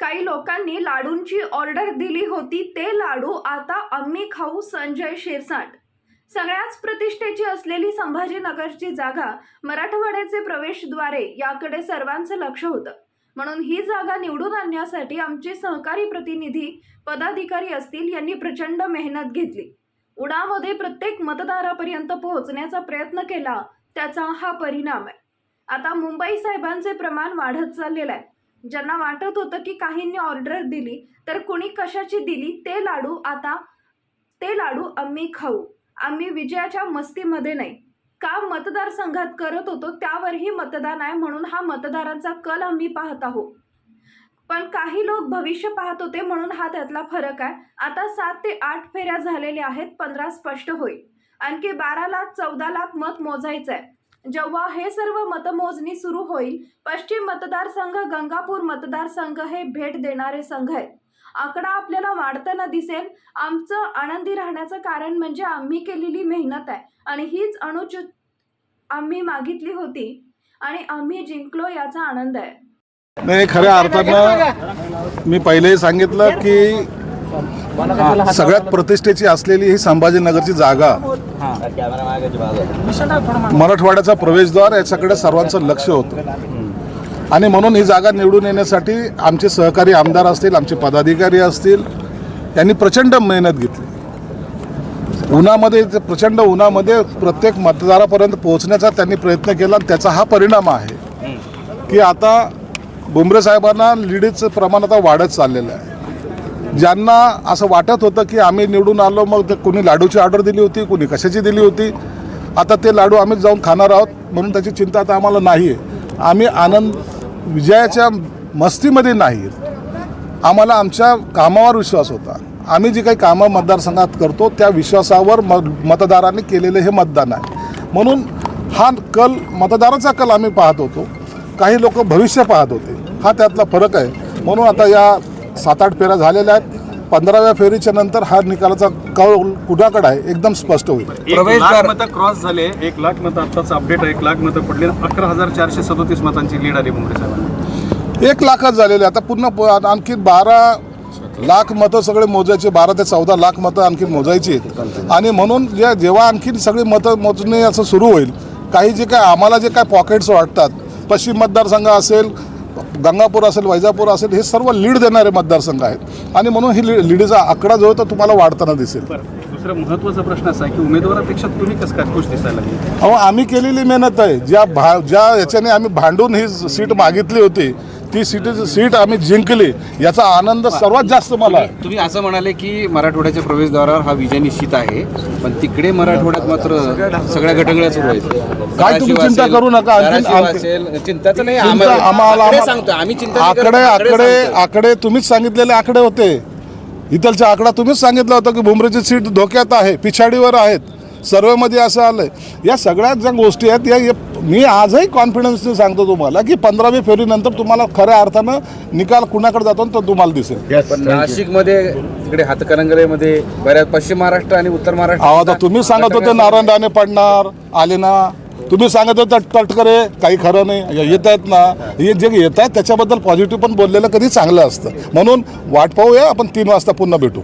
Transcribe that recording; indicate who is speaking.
Speaker 1: काही लोकांनी लाडूंची ऑर्डर दिली होती ते लाडू आता आम्ही खाऊ संजय शिरसाट. सगळ्याच प्रतिष्ठेची असलेली संभाजीनगरची जागा मराठवाड्याचे प्रवेशद्वारे याकडे सर्वांचं लक्ष होतं. म्हणून ही जागा निवडून आणण्यासाठी आमचे सहकारी प्रतिनिधी पदाधिकारी असतील यांनी प्रचंड मेहनत घेतली. उडामध्ये प्रत्येक मतदारापर्यंत पोहोचण्याचा प्रयत्न केला त्याचा हा परिणाम आहे. आता मुंबई साहेबांचे प्रमाण वाढत चाललेलं आहे. ज्यांना वाटत होतं की काहींनी ऑर्डर दिली तर कुणी कशाची दिली ते लाडू आता ते लाडू आम्ही खाऊ. आम्ही विजयाच्या मस्तीमध्ये नाही. काम मतदारसंघात करत होतो त्यावरही मतदान आहे म्हणून हा मतदारांचा कल आम्ही पाहत आहोत. पण काही लोक भविष्य पाहत होते म्हणून हा त्यातला फरक आहे. आता सात ते आठ फेऱ्या झालेल्या आहेत पंधरा स्पष्ट होईल. आणखी बारा लाख चौदा लाख मत मोजायचं आहे जेव्हा हे सर्व मतमोजणी सुरू होईल पश्चिम मतदारसंघ गंगापूर मतदारसंघ हे भेट देणारे संघ आहेत. आकडा आपल्याला वाढताना दिसेल. आमचं आनंदी राहण्याचं कारण म्हणजे आम्ही केलेली मेहनत आहे. आणि हीच अनुचित आम्ही मागितली होती. आणि आम्ही जिंकलो याचा आनंद आहे.
Speaker 2: नाही खऱ्या अर्थानं मी पहिलेही सांगितलं की सगळ्यात प्रतिष्ठेची असलेली ही संभाजीनगरची जागा. मराठवाड्याचा प्रवेशद्वार याच्याकडे सर्वांचं लक्ष होतं. आणि म्हणून ही जागा निवडून येण्यासाठी आमचे सहकारी आमदार असतील आमचे पदाधिकारी असतील यांनी प्रचंड मेहनत घेतली. उन्हामध्ये ते प्रचंड उन्हामध्ये प्रत्येक मतदारापर्यंत पोहोचण्याचा त्यांनी प्रयत्न केला आणि त्याचा हा परिणाम आहे की आता बुमरे साहेबांना लीडचं प्रमाण आता वाढत चाललेलं आहे. ज्यांना असं वाटत होतं की आम्ही निवडून आलो मग ते कोणी लाडूची ऑर्डर दिली होती कोणी कशाची दिली होती. आता ते लाडू आम्ही जाऊन खाणार आहोत म्हणून त्याची चिंता आता आम्हाला नाही आहे आम्ही आनंद विजयाच्या मस्तीमध्ये नाही. आम्हाला आमच्या कामावर विश्वास होता. आम्ही जी काही कामं मतदारसंघात करतो त्या विश्वासावर म मतदारांनी केलेलं हे मतदान आहे. म्हणून हा कल मतदाराचा कल आम्ही पाहत होतो. काही लोक भविष्य पाहत होते. हा त्यातला फरक आहे. म्हणून आता या सात आठ फेऱ्या झालेल्या आहेत. पंधराव्या फेरीच्या नंतर हा निकालाचा कौल कुणाकडे आहे? एकदम स्पष्ट होईल.
Speaker 3: एक
Speaker 4: प्रवेशद्वार-
Speaker 3: लाख मतं क्रॉस झाले. एक लाख मतं आत्ताच अपडेट आहे. एक लाख मतं पडले. अकरा हजार चारशे सदोतीस मतांची लीड आली मुंबई साहेबांना.
Speaker 2: एक लाखच झालेले. आता पुन्हा आणखी बारा लाख मतं सगळे मोजायचे. बारा ते चौदा लाख मतं आणखी मोजायची आहेत. आणि म्हणून जे जेव्हा आणखी सगळी मतं मोजणी असं सुरू होईल काही जे काय आम्हाला जे काय पॉकेट्स वाटतात पश्चिम मतदारसंघ असेल गंगापूर असेल वैजापूर असेल हे सर्व लीड देणारे मतदारसंघ आहेत. आणि म्हणून ही ली लीडचा आकडा जो आहे तो तुम्हाला वाढताना दिसेल.
Speaker 3: दुसरा महत्त्वाचा प्रश्न असा आहे की उमेदवारापेक्षा तुम्ही कसं काय खुश दिसायला
Speaker 2: अहो आम्ही केलेली मेहनत आहे. ज्या भा ज्या याच्याने आम्ही भांडून ही सीट मागितली होती ती सीट सीट आम्ही जिंकली. याचा आनंद सर्वात जास्त मला. आहे
Speaker 4: तुम्ही असं म्हणाले की मराठवाड्याच्या प्रवेशद्वारावर हा विजय निश्चित आहे पण तिकडे मराठवाड्यात मात्र सगळ्या घटगळ्या सुरू आहेत.
Speaker 2: काय तुम्ही चिंता करू नका.
Speaker 4: चिंताचं नाही आम्हाला सांगतो आम्ही चिंता नाही
Speaker 2: आकडे आकडे. आकडे तुम्हीच सांगितलेले आकडे होते. इथलचा आकडा तुम्हीच सांगितला होता की बुमरेची सीट धोक्यात आहे पिछाडीवर आहेत. सर्वेमध्ये असं आलंय. या सगळ्यात ज्या गोष्टी आहेत या मी आजही कॉन्फिडन्सने सांगतो तुम्हाला की पंधरावी फेरीनंतर तुम्हाला खऱ्या अर्थानं निकाल कुणाकडे जातो तो तुम्हाला दिसेल.
Speaker 4: पण नाशिकमध्ये तिकडे हातकणंगलेमध्ये बऱ्याच पश्चिम महाराष्ट्र आणि उत्तर महाराष्ट्र
Speaker 2: अहो आता तुम्ही सांगत होते नारायण राणे पडणार आले ना तुम्ही सांगत होते तटकरे काही खरं नाही. येत आहेत ना. हे जे येत आहेत त्याच्याबद्दल पॉझिटिव्ह पण बोललेलं कधी चांगलं असतं. म्हणून वाट पाहूया आपण तीन वाजता पुन्हा भेटू.